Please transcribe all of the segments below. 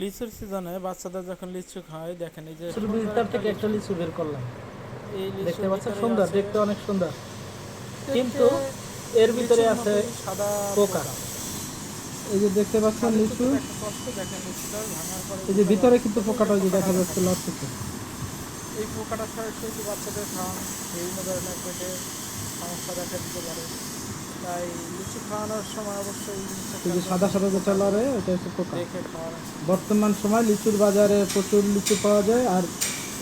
লিচুর সিজনে বাচ্চাদের যখন লিচু খায় দেখেন এই যে সুন্দর ভিতর থেকে একটা লিচু। বের করলাম। এই দেখতে পাচ্ছেন সুন্দর দেখতে অনেক সুন্দর। কিন্তু এর ভিতরে আছে সাদা পোকা। এই যে দেখতে পাচ্ছেন লিচু। কষ্ট দেখেন লিচুটা এই যে ভিতরে কিন্তু পোকাটা যে দেখা। যাচ্ছে লড়তেছে এই পোকাটা সরাসরি বাচ্চাদের খাওয়ান? বিভিন্ন ধরনের পেটে সমস্যা দেখা দিতে পারে। তাই লিচু খাওয়ানোর সময় অবশ্যই যে সাদা সাদা যেটা লড়ে ওটা হচ্ছে পোকা। বর্তমান সময় লিচুর বাজারে প্রচুর লিচু পাওয়া যায় আর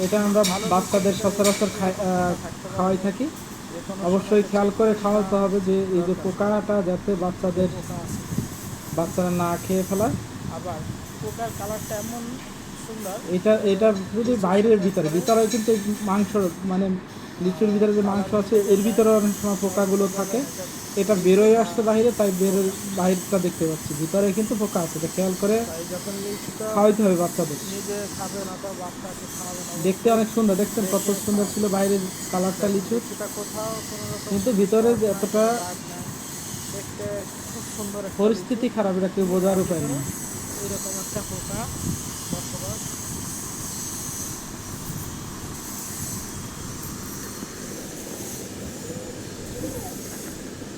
এটা আমরা বাচ্চাদের সচরাচর খাওয়াই থাকি। অবশ্যই খেয়াল করে খাওয়াতে হবে যে এই যে পোকাটা যাতে বাচ্চাদের বাচ্চারা না খেয়ে ফেলায়। আবার পোকার কালারটা এমন সুন্দর। এটা এটা শুধু বাইরের ভিতরে ভিতরে কিন্তু মাংস মানে লিচুর ভিতরে যে মাংস আছে এর ভিতরে অনেক সময় পোকাগুলো থাকে। এটা বেরোয় আসছে বাইরে তাই বের বাইরটা দেখতে পাচ্ছি। ভিতরে কিন্তু পোকা আছে, এটা খেয়াল করে খাওয়াইতে হবে বাচ্চাদের। দেখতে অনেক সুন্দর দেখছেন কত সুন্দর ছিল বাইরের কালারটা লিচু। কিন্তু ভিতরে এতটা পরিস্থিতি খারাপ, এটা কেউ বোঝার উপায় নেই। এরকম একটা পোকা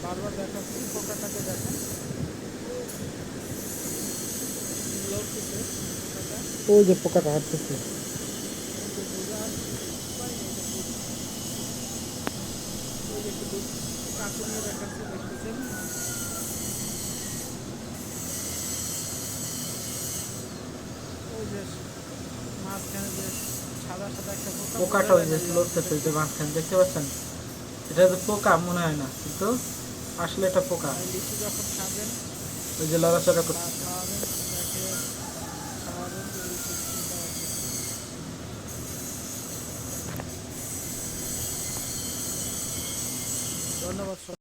বারবার দেখাচ্ছি পোকাটাকে দেখেন ওই যে পোকাটা হাঁটতেছে কিন্তু বোঝার উপায় নেই এটা কি। ওই যে একটু কাকুনিয়ে দেখাচ্ছে দেখতেছেন পোকাটা ওই যে। লড়তেছে যে মাঝখানে, দেখতে পাচ্ছেন এটা যে পোকা, মনে হয় না, কিন্তু আসলে এটা পোকা। ওই যে লড়াচড়া করতেছে ধন্যবাদ